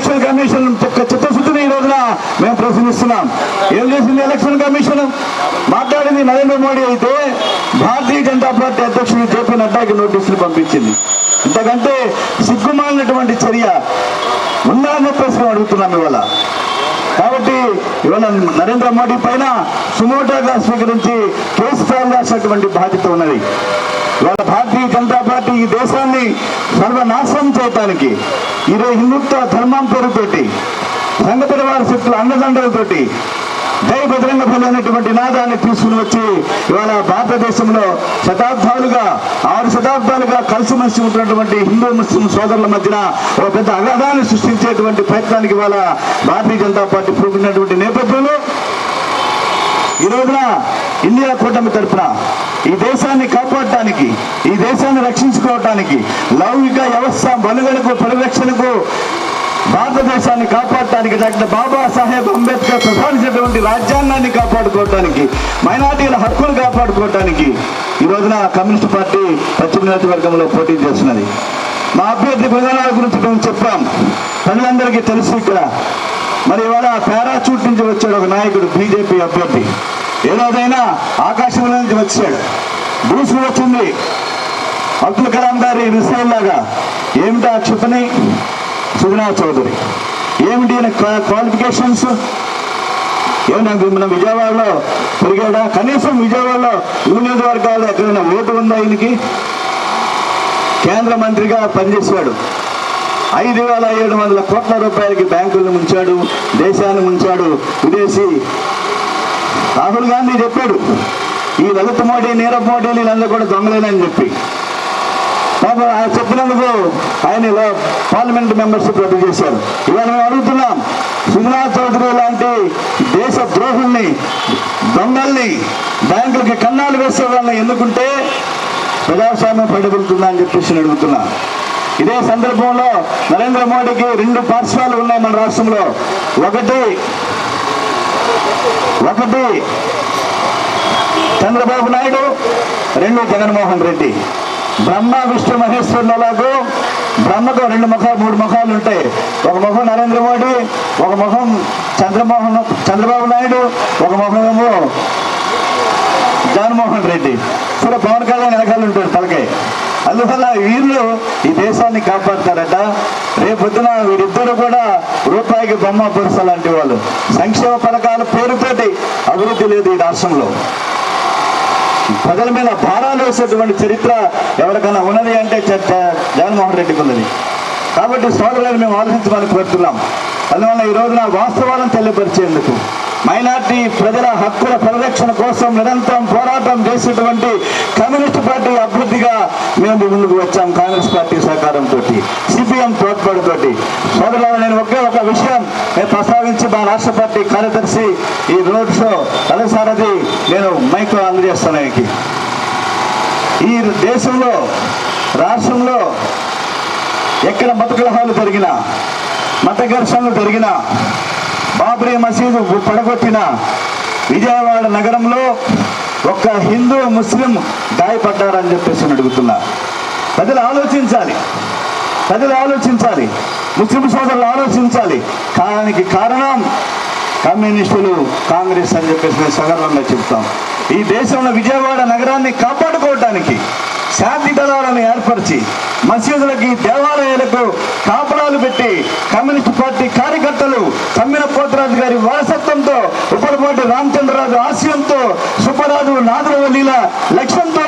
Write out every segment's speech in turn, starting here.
Election commission చిత్తశుద్ధిని ఈ రోజున మేము ప్రశ్నిస్తున్నాం ఏం చేసింది ఎలక్షన్ కమిషన్? మాట్లాడింది నరేంద్ర మోడీ అయితే భారతీయ జనతా పార్టీ అధ్యక్షుడు జేపీ నడ్డాకి నోటీసులు పంపించింది. ఇంతకంటే సిగ్గుమాలినటువంటి చర్య ఉండాలని ప్రశ్న అడుగుతున్నాం ఇవాళ. కాబట్టి ఇవాళ నరేంద్ర మోడీ పైన సుమోటోగా స్వీకరించి కేసు ఫైల్ చేసినటువంటి బాధ్యత ఉన్నది. ఇవాళ భారతీయ జనతా పార్టీ ఈ దేశాన్ని సర్వనాశనం చేయటానికి ఈరోజు హిందుత్వ ధర్మం పేరుతోటి సంఘ పరివార శక్తుల అండదండలతోటి జై బజరంగ బలి అనేటువంటి నాదాన్ని తీసుకుని వచ్చి ఇవాళ భారతదేశంలో శతాబ్దాలుగా ఆరు శతాబ్దాలుగా కలిసిమెలిసి ఉంటున్నటువంటి హిందూ ముస్లిం సోదరుల మధ్యన ఒక పెద్ద అగాధాన్ని సృష్టించేటువంటి ప్రయత్నానికి ఇవాళ భారతీయ జనతా పార్టీ పూనుకున్నటువంటి నేపథ్యంలో ఈ రోజున ఇండియా కూటమి తరఫున ఈ దేశాన్ని కాపాడటానికి ఈ దేశాన్ని రక్షించుకోవటానికి లౌకిక వ్యవస్థ బలుగలకు పరిరక్షణకు భారతదేశాన్ని కాపాడటానికి డాక్టర్ బాబాసాహెబ్ అంబేద్కర్ ప్రసాదించినటువంటి రాజ్యాంగాన్ని కాపాడుకోవటానికి మైనార్టీల హక్కులు కాపాడుకోవటానికి ఈ రోజున కమ్యూనిస్ట్ పార్టీ పశ్చిమ నియోజకవర్గంలో పోటీ చేస్తున్నది. మా అభ్యర్థి విధానాల గురించి మేము చెప్పాం. ప్రజలందరికీ తెలుసు ఇక్కడ. మరి ఇవాళ పారాచూట్ నుంచి వచ్చాడు ఒక నాయకుడు బీజేపీ అభ్యర్థి. ఏదోదైనా ఆకాశంలో నుంచి వచ్చాడు. దూసుకు వచ్చింది. అబ్దుల్ కలాం గారి మిసైల్ లాగా ఏమిటా క్షిపణి? సుగుణా చౌదరి. ఏమిటి ఈయన క్వా- క్వాలిఫికేషన్స్ ఏమన్నా మన విజయవాడలో పెరిగాడా? కనీసం విజయవాడలో ఈ నియోజకవర్గాల్లో ఎక్కడైనా ఓటు ఉందా ఈయనకి? కేంద్ర మంత్రిగా పనిచేశాడు. ఐదు వేల ఏడు వందల కోట్ల రూపాయలకి బ్యాంకులను ముంచాడు దేశాన్ని ముంచాడు విదేశీ. రాహుల్ గాంధీ చెప్పాడు ఈ లలిత్ మోడీ నీరవ్ మోడీ వీళ్ళందరూ కూడా దొంగలేనని చెప్పి. చెప్పినందుకు ఆయన ఇలా పార్లమెంట్ మెంబర్స్ రద్దు చేశారు. ఇవాళ మేము అడుగుతున్నాం సుజనా చౌదరి లాంటి దేశ ద్రోహుల్ని దొంగల్ని బ్యాంకులకి కన్నాలు వేసే వాళ్ళని ఎన్నుకుంటే ప్రజాస్వామ్యం పడగలుగుతుందా అని చెప్పేసి అడుగుతున్నా. ఇదే సందర్భంలో నరేంద్ర మోడీకి రెండు పార్శ్వాలు ఉన్నాయి మన రాష్ట్రంలో. ఒకటి ఒకటి చంద్రబాబు నాయుడు రెండు జగన్మోహన్ రెడ్డి. బ్రహ్మ విష్ణు మహేశ్వరులకు బ్రహ్మకు రెండు ముఖాలు మూడు ముఖాలు ఉంటాయి. ఒక ముఖం నరేంద్ర మోడీ ఒక ముఖం చంద్రమోహన్ చంద్రబాబు నాయుడు ఒక ముఖమేమో జగన్మోహన్ రెడ్డి. సరే పవన్ కళ్యాణ్ వెనకాల ఉంటాడు తలకాయ అందువల్ల వీళ్ళు ఈ దేశాన్ని కాపాడతారట. రేపొద్దున వీరిద్దరు కూడా రూపాయికి బొమ్మ పురుష లాంటి వాళ్ళు. సంక్షేమ పథకాల పేరుతోటి అభివృద్ధి లేదు ఈ రాష్ట్రంలో. ప్రజల మీద భారాలు వేసేటువంటి చరిత్ర ఎవరికైనా ఉన్నది అంటే జగన్మోహన్ రెడ్డికి ఉన్నది. కాబట్టి సోదరులను మేము ఆలోచించమని కోరుతున్నాం. అందువల్ల ఈ రోజున వాస్తవాలను తెలియపరిచేందుకు మైనార్టీ ప్రజల హక్కుల పరిరక్షణ కోసం నిరంతరం పోరాటం చేసేటువంటి కమ్యూనిస్ట్ పార్టీ అభివృద్ధిగా మేము ముందుకు వచ్చాం కాంగ్రెస్ పార్టీ సహకారంతో సిపిఎం తోడ్పాటుతోటి. సోదరులు నేను ఒకే ఒక విషయం నేను ప్రస్తావించి మా రాష్ట్ర పార్టీ కార్యదర్శి ఈ రోడ్ షో తలసారది నేను మైక్లో అందజేస్తాను ఆయనకి. ఈ దేశంలో రాష్ట్రంలో ఎక్కడ మతగ్రహాలు జరిగినా మత ఘర్షణలు జరిగినా బాబ్రీ మసీదు పడగొట్టిన విజయవాడ నగరంలో ఒక్క హిందూ ముస్లిం గాయపడ్డారని చెప్పేసి నేను అడుగుతున్నా. ప్రజలు ఆలోచించాలి. ప్రజలు ఆలోచించాలి. ముస్లిం సోదరులు ఆలోచించాలి. కారణానికి కారణం కమ్యూనిస్టులు కాంగ్రెస్ అని చెప్పేసి మేము సగర్వంగా చెప్తాం. ఈ దేశంలో విజయవాడ నగరాన్ని కాపాడుకోవటానికి శాంతి దళాలను ఏర్పరిచి మసీదులకి దేవాలయాలకు కాపలాలు పెట్టి కమ్యూనిస్ట్ పార్టీ కార్యకర్తలు కమ్మిన కోటరాజు గారి వారసత్వంతో ఉపలపాటి రామచంద్రరాజు ఆశయంతో సుబ్బరాజు నాదులవల్లిల లక్ష్యంతో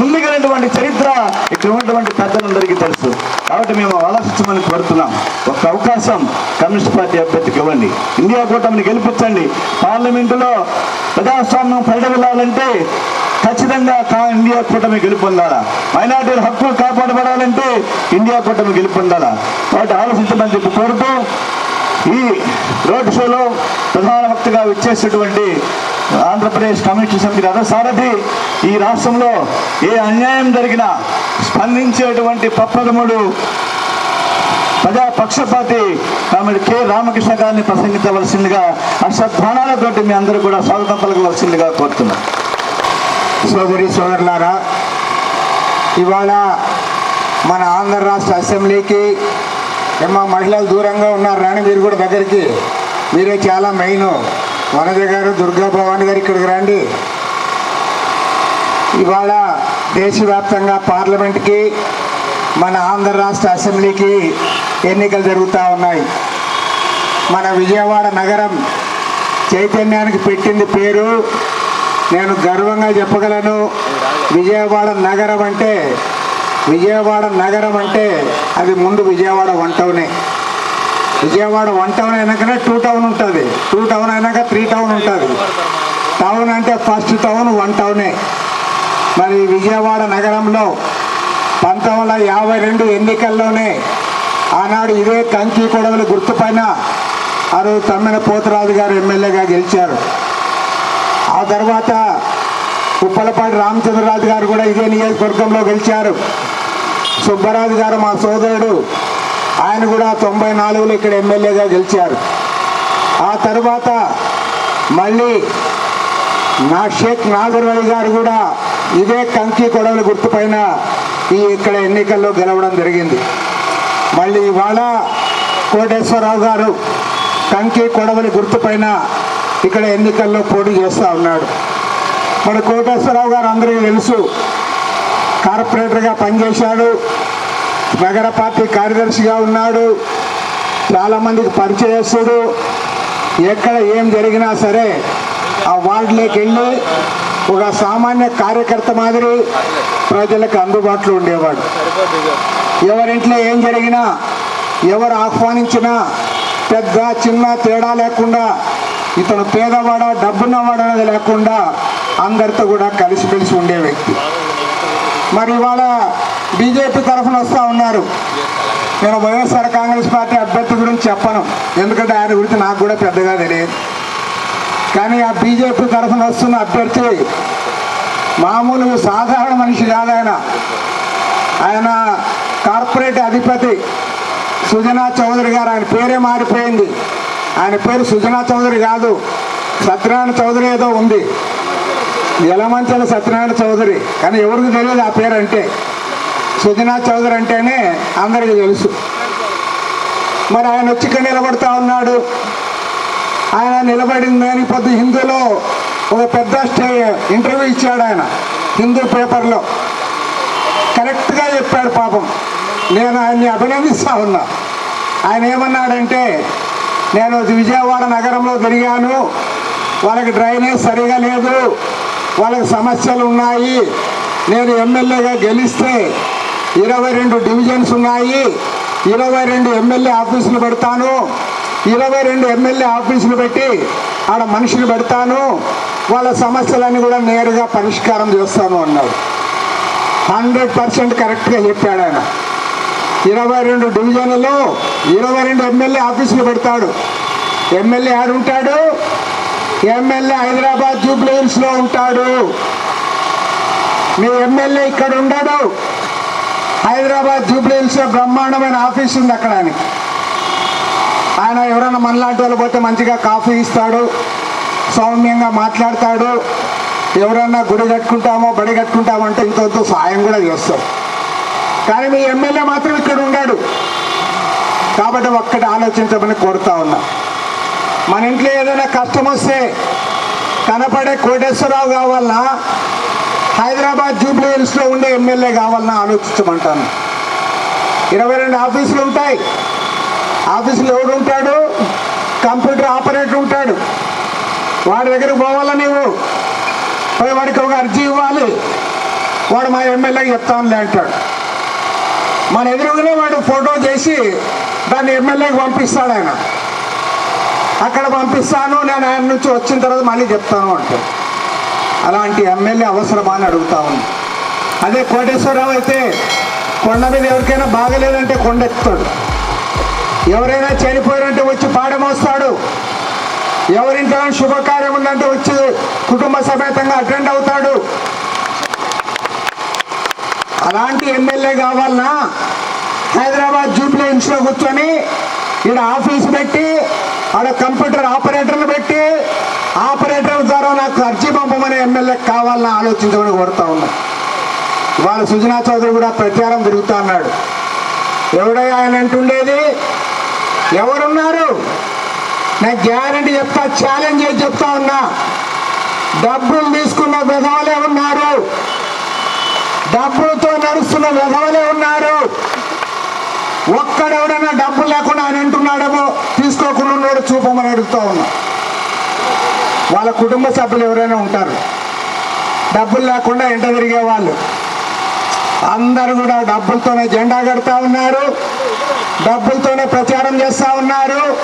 ముందుకెళ్ళినటువంటి చరిత్ర ఇక్కడ ఉన్నటువంటి పెద్దలందరికీ తెలుసు. కాబట్టి మేము ఆలోచించమని కోరుతున్నాం. ఒక అవకాశం కమ్యూనిస్ట్ పార్టీ అభ్యర్థికి ఇవ్వండి. ఇండియా కూటమిని గెలిపించండి. పార్లమెంటులో ప్రజాస్వామ్యం పరిడవిల్లాలంటే ఖచ్చితంగా కా ఇండియా కూటమి గెలుపొందాలా? మైనార్టీల హక్కులు కాపాడబడాలంటే ఇండియా కూటమి గెలుపొందాలా? కాబట్టి ఆలోచించమని చెప్పి కోరుతూ ఈ రోడ్ షోలో ప్రధాన వక్తగా విచ్చేసినటువంటి ఆంధ్రప్రదేశ్ కమ్యూనిస్ట్ సమితి రథసారథి ఈ రాష్ట్రంలో ఏ అన్యాయం జరిగినా స్పందించేటువంటి పప్పదముడు ప్రజా పక్షపాతి కామెడి కె. రామకృష్ణ గారిని ప్రసంగించవలసిందిగా అశ్వధ్వానాలతోటి మీ అందరూ కూడా స్వాగతం పలకవలసిందిగా కోరుతున్నాం. సోదరి సోదరులారా ఇవాళ మన ఆంధ్ర రాష్ట్ర అసెంబ్లీకి ఏమో మహిళలు దూరంగా ఉన్నారు రాని మీరు కూడా దగ్గరికి. మీరే చాలా మెయిన్ వనజ గారు దుర్గా భవాని గారు ఇక్కడికి రండి. ఇవాళ దేశవ్యాప్తంగా పార్లమెంట్కి మన ఆంధ్ర రాష్ట్ర అసెంబ్లీకి ఎన్నికలు జరుగుతూ ఉన్నాయి. మన విజయవాడ నగరం చైతన్యానికి పెట్టింది పేరు. నేను గర్వంగా చెప్పగలను విజయవాడ నగరం అంటే విజయవాడ నగరం అంటే అది ముందు విజయవాడ వన్ టౌనే. విజయవాడ వన్ టౌన్ అయినాకనే టూ టౌన్ ఉంటుంది. టూ టౌన్ అయినాక త్రీ టౌన్ ఉంటుంది. టౌన్ అంటే ఫస్ట్ టౌన్ వన్ టౌనే. మరి విజయవాడ నగరంలో పంతొమ్మిది వందల యాభై రెండు ఎన్నికల్లోనే ఆనాడు ఇదే కంకి కొడవలి గుర్తుపైన ఆ రోజు తమ్మిన పోతరాజు గారు ఎమ్మెల్యేగా గెలిచారు. ఆ తర్వాత ఉప్పలపాటి రామచంద్రరాజు గారు కూడా ఇదే నియోజకవర్గంలో గెలిచారు. సుబ్బరాజు గారు మా సోదరుడు. ఆయన కూడా తొంభై నాలుగులో ఇక్కడ ఎమ్మెల్యేగా గెలిచారు. ఆ తర్వాత మళ్ళీ నా షేక్ నాజర్ అలీ గారు కూడా ఇదే కంకి కొడవలి గుర్తుపైన ఈ ఇక్కడ ఎన్నికల్లో గెలవడం జరిగింది. మళ్ళీ ఇవాళ కోటేశ్వరరావు గారు కంకి కొడవలి గుర్తుపైన ఇక్కడ ఎన్నికల్లో పోటీ చేస్తూ ఉన్నాడు. మన కోటేశ్వరరావు గారు అందరికీ తెలుసు కార్పొరేటర్గా పనిచేశాడు. నగర పార్టీ కార్యదర్శిగా ఉన్నాడు. చాలామందికి పరిచయస్తుడు ఎక్కడ ఏం జరిగినా సరే ఆ వార్డులోకి వెళ్ళి ఒక సామాన్య కార్యకర్త మాదిరి ప్రజలకు అందుబాటులో ఉండేవాడు. ఎవరింట్లో ఏం జరిగినా ఎవరు ఆహ్వానించినా పెద్ద చిన్న తేడా లేకుండా ఇతను పేదవాడా డబ్బున్నవాడా అనేది లేకుండా అందరితో కూడా కలిసిమెలిసి ఉండే వ్యక్తి. మరి ఇవాళ బీజేపీ తరఫున వస్తూ ఉన్నారు. నేను వైఎస్ఆర్ కాంగ్రెస్ పార్టీ అభ్యర్థి గురించి చెప్పను. ఎందుకంటే ఆయన గురించి నాకు కూడా పెద్దగా తెలియదు. కానీ ఆ బీజేపీ తరఫున వస్తున్న అభ్యర్థి మామూలు సాధారణ మనిషి కాదు ఆయన. ఆయన కార్పొరేట్ అధిపతి సుజనా చౌదరి గారు. ఆయన పేరే మారిపోయింది. ఆయన పేరు సుజనా చౌదరి కాదు. సత్యనారాయణ చౌదరి ఏదో ఉంది. యలమంచల సత్యనారాయణ చౌదరి. కానీ ఎవరికి తెలియదు ఆ పేరు అంటే సుజనా చౌదరి అంటేనే అందరికీ తెలుసు. మరి ఆయన వచ్చి ఇక్కడ నిలబడతా ఉన్నాడు. ఆయన నిలబడిందని పొద్దు హిందూలో ఒక పెద్ద స్టే ఇంటర్వ్యూ ఇచ్చాడు ఆయన హిందూ పేపర్లో. కరెక్ట్గా చెప్పాడు పాపం. నేను ఆయన్ని అభినందిస్తా ఉన్నా. ఆయన ఏమన్నాడంటే నేను విజయవాడ నగరంలో తిరిగాను. వాళ్ళకి డ్రైనేజ్ సరిగా లేదు. వాళ్ళకి సమస్యలు ఉన్నాయి. నేను ఎమ్మెల్యేగా గెలిస్తే ఇరవై రెండు డివిజన్స్ ఉన్నాయి. ఇరవై రెండు ఎమ్మెల్యే ఆఫీసులు పెడతాను. ఇరవై రెండు ఎమ్మెల్యే ఆఫీసులు పెట్టి ఆడ మనుషులు పెడతాను. వాళ్ళ సమస్యలన్నీ కూడా నేరుగా పరిష్కారం చేస్తాను అన్నాడు. హండ్రెడ్ పర్సెంట్ కరెక్ట్గా చెప్పాడు ఆయన. ఇరవై రెండు డివిజన్లలో ఇరవై రెండు ఎమ్మెల్యే ఆఫీసులు పెడతాడు. ఎమ్మెల్యే ఆడుంటాడు. ఎమ్మెల్యే హైదరాబాద్ జూబ్లీ హిల్స్లో ఉంటాడు. మీ ఎమ్మెల్యే ఇక్కడ ఉండడు. హైదరాబాద్ జూబ్లీ లో బ్రహ్మాండమైన ఆఫీస్ ఉంది అక్కడ ఆయన ఎవరైనా మనలాంటి వాళ్ళు పోతే మంచిగా కాఫీ ఇస్తాడు సౌమ్యంగా మాట్లాడతాడు. ఎవరైనా గుడి కట్టుకుంటామో బడి కట్టుకుంటామో అంటే ఇంకొంత సాయం కూడా చేస్తాం కానీ మీ ఎమ్మెల్యే మాత్రం ఇక్కడ ఉన్నాడు కాబట్టి ఒక్కటి ఆలోచించమని కోరుతా ఉన్నా. మన ఇంట్లో ఏదైనా కష్టం వస్తే కనపడే కోటేశ్వరరావు కావాలన్నా హైదరాబాద్ జూబ్లీ హిల్స్లో ఉండే ఎమ్మెల్యే కావాలన్నా ఆలోచించమంటాను. ఇరవై రెండు ఆఫీసులు ఉంటాయి. ఆఫీసులో ఎవడు ఉంటాడు? కంప్యూటర్ ఆపరేటర్ ఉంటాడు. వాడి దగ్గరకు పోవాలా నీవు? పోయి వాడికి ఒక అర్జీ ఇవ్వాలి. వాడు మా ఎమ్మెల్యేకి చెప్తానులే అంటాడు. మన ఎదురుగానే వాడు ఫోటో చేసి దాన్ని ఎమ్మెల్యేకి పంపిస్తాడు ఆయన. అక్కడ పంపిస్తాను నేను ఆయన నుంచి వచ్చిన తర్వాత మళ్ళీ చెప్తాను అంటాడు అలాంటి ఎమ్మెల్యే అవసరమా అని అడుగుతా ఉంది అదే కోటేశ్వరరావు అయితే కొండ మీద ఎవరికైనా బాగలేదంటే కొండ ఎవరైనా చనిపోయారంటే వచ్చి పాడమోస్తాడు. ఎవరింట్లో శుభకార్యం ఉందంటే వచ్చి కుటుంబ సమేతంగా అటెండ్ అవుతాడు. అలాంటి ఎమ్మెల్యే కావాలన్నా హైదరాబాద్ జూబ్లీ హిల్స్లో కూర్చొని ఈడ ఆఫీస్ పెట్టి ఆడ కంప్యూటర్ ఆపరేటర్లు పెట్టి ఆపరేటర్ ద్వారా నాకు అర్జీ పంపమనే ఎమ్మెల్యే కావాలని ఆలోచించమని కోరుతా ఉన్నా. ఇవాళ సుజనా చౌదరి కూడా ప్రచారం తిరుగుతా అన్నాడు. ఎవడయ్యా ఆయన అంటుండేది? ఎవరున్నారు? నేను గ్యారంటీ చెప్తా ఛాలెంజ్ చేసి చెప్తా ఉన్నా. డబ్బులు తీసుకున్న విధవలే ఉన్నారు. డబ్బులతో నడుస్తున్న విధవలే ఉన్నారు. ఒక్కడెవడన్నా డబ్బులు లేకుండా ఆయన అంటున్నాడేమో తీసుకోకుండా ఉన్నాడు చూపమని అడుగుతా ఉన్నా. వాళ్ళ కుటుంబ సభ్యులు ఎవరైనా ఉంటారు. డబ్బులు లేకుండా ఎంట తిరిగే వాళ్ళు అందరూ కూడా డబ్బులతోనే జెండా కడతా ఉన్నారు. డబ్బులతోనే ప్రచారం చేస్తూ ఉన్నారు.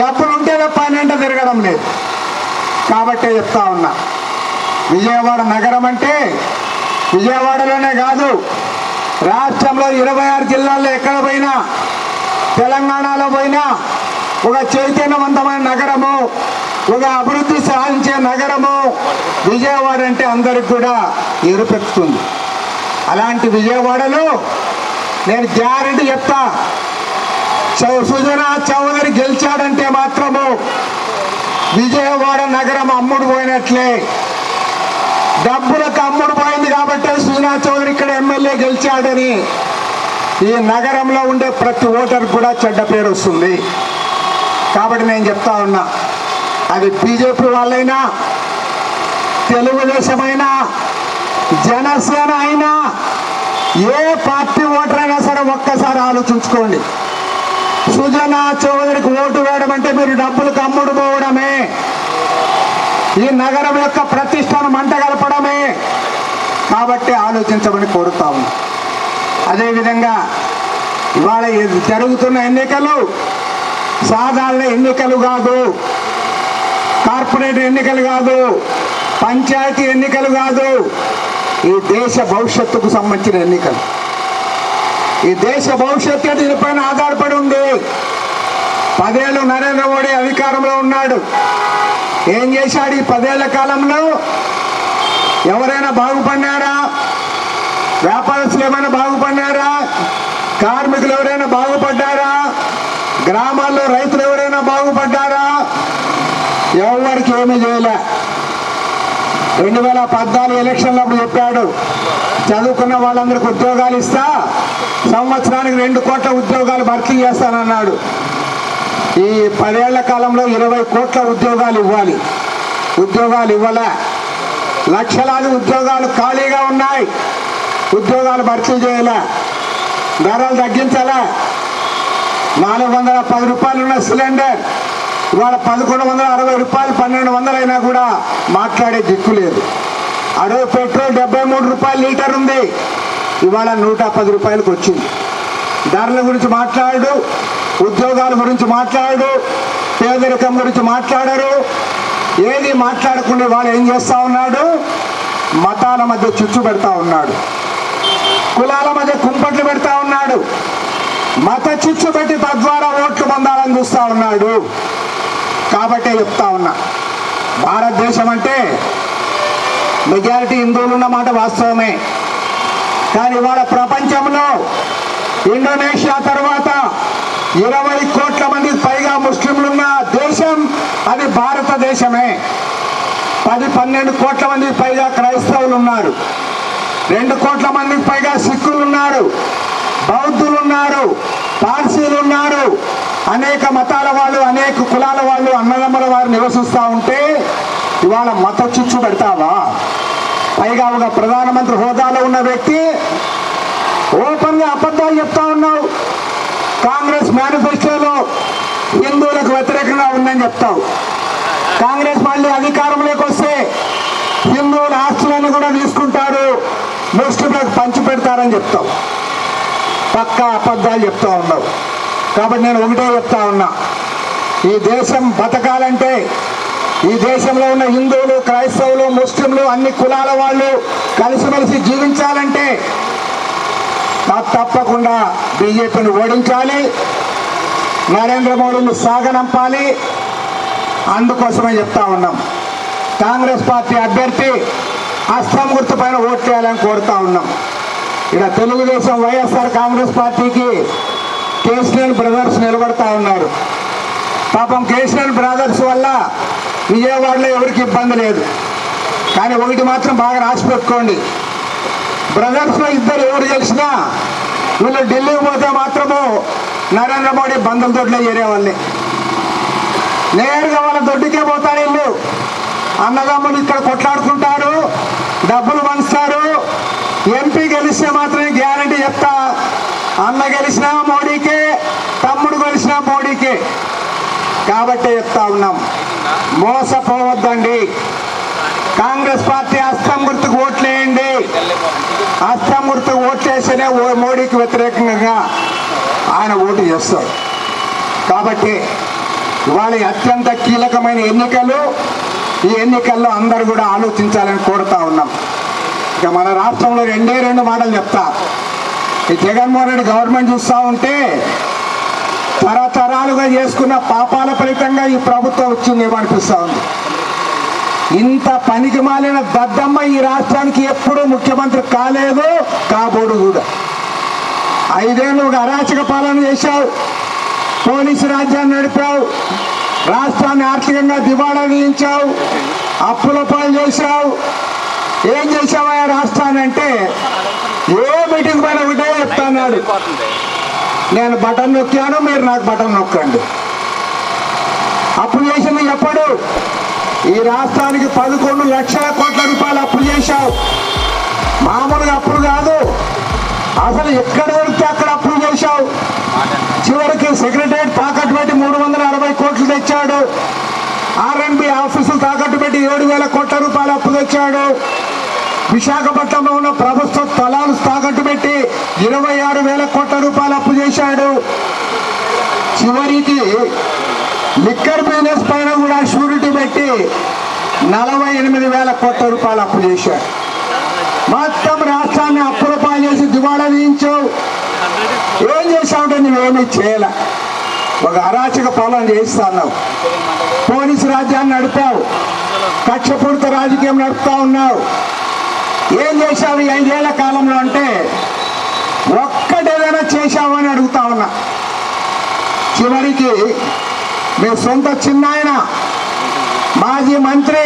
డబ్బులు ఉంటే తప్ప ఆయన ఎంట తిరగడం లేదు. కాబట్టే చెప్తా ఉన్నా. విజయవాడ నగరం అంటే విజయవాడలోనే కాదు. రాష్ట్రంలో ఇరవై ఆరు జిల్లాల్లో ఎక్కడ పోయినా తెలంగాణలో పోయినా ఒక చైతన్యవంతమైన నగరము ఒక అభివృద్ధి సాధించే నగరము విజయవాడ అంటే అందరికి కూడా ఎరుపెక్కుతుంది అలాంటి విజయవాడలో నేను గ్యారంటీ చెప్తా. చౌ- సుజనా చౌదరి గెలిచాడంటే మాత్రము విజయవాడ నగరం అమ్ముడు పోయినట్లే. డబ్బులకు అమ్ముడు ఉంది కాబట్టి సుజనా చౌదరి ఇక్కడ ఎమ్మెల్యే గెలిచాడని ఈ నగరంలో ఉండే ప్రతి ఓటర్ కూడా చెడ్డ పేరు వస్తుంది. కాబట్టి నేను చెప్తా ఉన్నా అది బీజేపీ వాళ్ళైనా తెలుగుదేశమైనా జనసేన అయినా ఏ పార్టీ ఓటర్ అయినా సరే ఒక్కసారి ఆలోచించుకోండి. సుజనా చౌదరికి ఓటు వేయడం అంటే మీరు డబ్బులు కమ్ముడు పోవడమే ఈ నగరం యొక్క ప్రతిష్టను మంట కలపడమే. కాబట్టి ఆలోచించమని కోరుతా అదేవిధంగా ఇవాళ ఇది జరుగుతున్న ఎన్నికలు సాధారణ ఎన్నికలు కాదు. కార్పొరేట్ ఎన్నికలు కాదు. పంచాయతీ ఎన్నికలు కాదు. ఈ దేశ భవిష్యత్తుకు సంబంధించిన ఎన్నికలు. ఈ దేశ భవిష్యత్తు దీనిపైన ఆధారపడి ఉంది. పదేళ్ళు నరేంద్ర మోడీ అధికారంలో ఉన్నాడు. ఏం చేశాడు ఈ పదేళ్ళ కాలంలో? ఎవరైనా బాగుపడినారా? వ్యాపారస్తులు ఏమైనా బాగుపడినారా? కార్మికులు ఎవరైనా బాగుపడ్డారా? గ్రామాల్లో రైతులు ఎవరైనా బాగుపడ్డారా? ఎవరికి ఏమీ చేయలే. రెండు వేల పద్నాలుగు ఎలక్షన్లు అప్పుడు చెప్పాడు చదువుకున్న వాళ్ళందరికీ ఉద్యోగాలు ఇస్తా సంవత్సరానికి రెండు కోట్ల ఉద్యోగాలు భర్తీ చేస్తానన్నాడు. ఈ పదేళ్ళ కాలంలో ఇరవై కోట్ల ఉద్యోగాలు ఇవ్వాలి. ఉద్యోగాలు ఇవ్వలే. లక్షలాది ఉద్యోగాలు ఖాళీగా ఉన్నాయి. ఉద్యోగాలు భర్తీ చేయలే. ధరలు తగ్గించాలా. నాలుగు వందల పది రూపాయలు ఉన్న సిలిండర్. ఇవాళ పదకొండు వందల అరవై రూపాయలు పన్నెండు వందలు అయినా కూడా మాట్లాడే దిక్కు లేదు. అడవి పెట్రోల్ డెబ్బై మూడు రూపాయలు లీటర్ ఉంది. ఇవాళ నూట పది రూపాయలకు వచ్చింది. ధరల గురించి మాట్లాడు ఉద్యోగాల గురించి మాట్లాడు పేదరికం గురించి మాట్లాడరు. ఏది మాట్లాడకుండా వాళ్ళు ఏం చేస్తూ ఉన్నాడు? మతాల మధ్య చుచ్చు పెడతా ఉన్నాడు. కులాల మధ్య కుంపట్లు పెడతా ఉన్నాడు. మత చిచ్చు పెట్టి తద్వారా ఓట్లు పొందాలని చూస్తా ఉన్నాడు. కాబట్టే చెప్తా ఉన్నా. భారతదేశం అంటే మెజారిటీ హిందువులు ఉన్నమాట వాస్తవమే. కానీ ఇవాళ ప్రపంచంలో ఇండోనేషియా తర్వాత ఇరవై కోట్ల మందికి పైగా ముస్లింలు ఉన్న దేశం అది భారతదేశమే పది పన్నెండు కోట్ల మందికి పైగా క్రైస్తవులు ఉన్నారు రెండు కోట్ల మందికి పైగా సిక్కులు ఉన్నారు బౌద్ధులు ఉన్నారు పార్సీలు ఉన్నారు అనేక మతాల వాళ్ళు అనేక కులాల వాళ్ళు అన్నదమ్ముల వారు నివసిస్తూ ఉంటే ఇవాళ మత చిచ్చు పెడతావా? పైగా ఒక ప్రధానమంత్రి హోదాలో ఉన్న వ్యక్తి ఓపెన్గా అబద్ధాలు చెప్తా ఉన్నావు. కాంగ్రెస్ మేనిఫెస్టోలో హిందువులకు వ్యతిరేకంగా ఉందని చెప్తావు. కాంగ్రెస్ మళ్ళీ అధికారంలోకి వస్తే హిందువుల ఆస్తులను కూడా తీసుకుంటారు ముస్లింలకు పంచి పెడతారని చెప్తావు పక్కా అబద్ధాలు చెప్తా ఉన్నావు కాబట్టి నేను ఒకటే చెప్తా ఉన్నా. ఈ దేశం బతకాలంటే ఈ దేశంలో ఉన్న హిందువులు క్రైస్తవులు ముస్లింలు అన్ని కులాల వాళ్ళు కలిసిమెలిసి జీవించాలంటే తప్పకుండా బీజేపీని ఓడించాలి. నరేంద్ర మోడీని సాగనంపాలి. అందుకోసమే చెప్తా ఉన్నాం. కాంగ్రెస్ పార్టీ అభ్యర్థి అస్సాం గుర్తు పైన ఓటు చేయాలని కోరుతా ఉన్నాం. ఇక్కడ తెలుగుదేశం వైఎస్ఆర్ కాంగ్రెస్ పార్టీకి కేసీఆర్ బ్రదర్స్ నిలబడతా ఉన్నారు. పాపం కేసీఆర్ బ్రదర్స్ వల్ల విజయవాడలో ఎవరికి ఇబ్బంది లేదు. కానీ ఒకటి మాత్రం బాగా రాసి పెట్టుకోండి బ్రదర్స్లో ఇద్దరు ఎవరు గెలిచినా వీళ్ళు ఢిల్లీకి పోతే మాత్రము నరేంద్ర మోడీ బంధుల దొడ్లో చేరేవాళ్ళే నేరుగా వాళ్ళ దొడ్డికే పోతారు వీళ్ళు అన్నదమ్ములు ఇక్కడ కొట్లాడుకుంటారు డబ్బులు పంచుతారు. ఎంపీ గెలిస్తే మాత్రమే గ్యారంటీ చెప్తా. అన్న గెలిచినా మోడీకే తమ్ముడు గెలిచినా మోడీకే. కాబట్టి చెప్తా ఉన్నాం. మోసపోవద్దండి. కాంగ్రెస్ పార్టీ అస్తం గుర్తుకు ఓట్లేయండి. అస్తం గుర్తుకు ఓట్లేస్తేనే ఓ- మోడీకి వ్యతిరేకంగా ఆయన ఓటు చేస్తారు. కాబట్టి ఇవాళ అత్యంత కీలకమైన ఎన్నికలు ఈ ఎన్నికల్లో అందరూ కూడా ఆలోచించాలని కోరుతా ఉన్నాం. ఇక మన రాష్ట్రంలో రెండే రెండు మాటలు చెప్తా. ఈ జగన్మోహన్ రెడ్డి గవర్నమెంట్ చూస్తూ ఉంటే తరతరాలుగా చేసుకున్న పాపాల ఫలితంగా ఈ ప్రభుత్వం వచ్చిందేమో అనిపిస్తూ ఉంది. ఇంత పనికి మాలిన దద్దమ్మ ఈ రాష్ట్రానికి ఎప్పుడూ ముఖ్యమంత్రి కాలేదు కాబోడు కూడా. ఐదేళ్ళు ఒక అరాచక పాలన చేశావు. పోలీసు రాజ్యాన్ని నడిపావు. రాష్ట్రాన్ని ఆర్థికంగా దివాళా తీయించావు అప్పుల పాలు చేశావు. ఏం చేశావా ఆ రాష్ట్రాన్ని అంటే ఏ మీటింగ్ పైన ఒకటే చెప్తాన్నాడు. నేను బటన్ నొక్కాను మీరు నాకు బటన్ నొక్కండి. అప్పు చేసింది ఎప్పుడు? ఈ రాష్ట్రానికి పదకొండు లక్షల కోట్ల రూపాయలు అప్పు చేశావు. మామూలుగా అప్పులు కాదు. అసలు ఎక్కడ దొరికితే అక్కడ అప్పులు చేశావు. చివరికి సెక్రటరియట్ తాకట్టు పెట్టి మూడు వందల అరవై కోట్లు తెచ్చాడు. ఆర్ఎన్బి ఆఫీసులు తాకట్టు పెట్టి ఏడు వేల కోట్ల రూపాయలు అప్పు తెచ్చాడు. విశాఖపట్నంలో ఉన్న ప్రభుత్వ స్థలాలు తాకట్టు పెట్టి ఇరవై ఆరు వేల కోట్ల రూపాయలు అప్పు చేశాడు. చివరికి లిక్కర్ బిజినెస్ పైన కూడా షూరిటీ పెట్టి నలభై ఎనిమిది వేల కోట్ల రూపాయలు అప్పు చేశాడు. మొత్తం రాష్ట్రాన్ని అప్పుల పాలు చేసి దివాళా తీయించావు. ఏం చేసావుంటే నువ్వేమీ చేయలే. ఒక అరాచక పాలన చేస్తున్నావు పోలీసు రాజ్యాన్ని నడిపావు కక్షపూరిత రాజకీయం నడుపుతా ఉన్నావు. ఏం చేశావు ఈ ఐదేళ్ళ కాలంలో అంటే ఒక్కటేదైనా చేశావు అని అడుగుతా ఉన్నా. చివరికి మీ సొంత చిన్నాయన మాజీ మంత్రి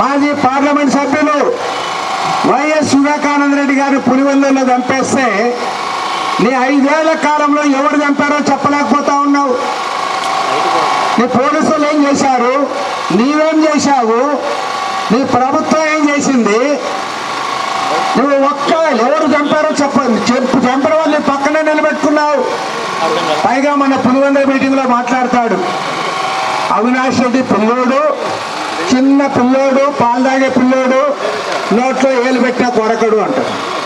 మాజీ పార్లమెంట్ సభ్యులు వైఎస్ వివేకానంద రెడ్డి గారిని పులివెందుల్లో చంపేస్తే నీ ఐదేళ్ళ కాలంలో ఎవరు చంపారో చెప్పలేకపోతా ఉన్నావు. నీ పోలీసులు ఏం చేశారు? నీవేం చేశావు? నీ ప్రభుత్వం ఏం చేసింది? నువ్వు ఒక్క ఎవరు చంపారో చెప్పండి చెప్పు చంపిన వాళ్ళని పక్కనే నిలబెట్టుకున్నావు. పైగా మన పులివెందుల మీటింగ్లో మాట్లాడతాడు. అవినాష్ రెడ్డి పిల్లోడు చిన్న పిల్లోడు పాలు తాగే పిల్లోడు నోట్లో ఏలు పెట్టిన కొరకడు అంటాడు.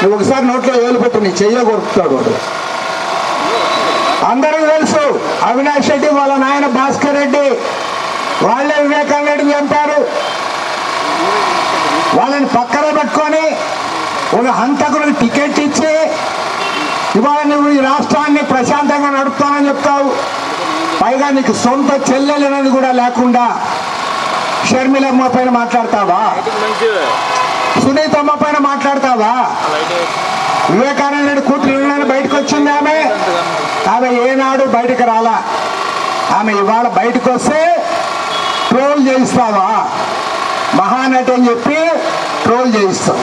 నువ్వు ఒకసారి నోట్లో వేలు పెట్టు నీ చెయ్య కొరుకుతాడు అందరికీ తెలుసు అవినాష్ రెడ్డి వాళ్ళ నాయన భాస్కర్ రెడ్డి. వాళ్ళే వివేకానంద రెడ్డిని చంపారు. వాళ్ళని పక్కన పెట్టుకొని ఒక హంతకులకు టికెట్ ఇచ్చి ఇవాళ నువ్వు ఈ రాష్ట్రాన్ని ప్రశాంతంగా నడుపుతానని చెప్తావు. పైగా నీకు సొంత చెల్లెలనేది కూడా లేకుండా షర్మిలమ్మ పైన మాట్లాడతావా? సునీతమ్మ పైన మాట్లాడతావా? వివేకానంద రెడ్డి కూతురు ఇళ్ళని బయటకు వచ్చింది ఆమె. ఆమె ఏనాడు బయటకు రాలా. ఆమె ఇవాళ బయటకు వస్తే ట్రోల్ చేయిస్తావా? మహానటి అని చెప్పి ట్రోల్ చేయిస్తావు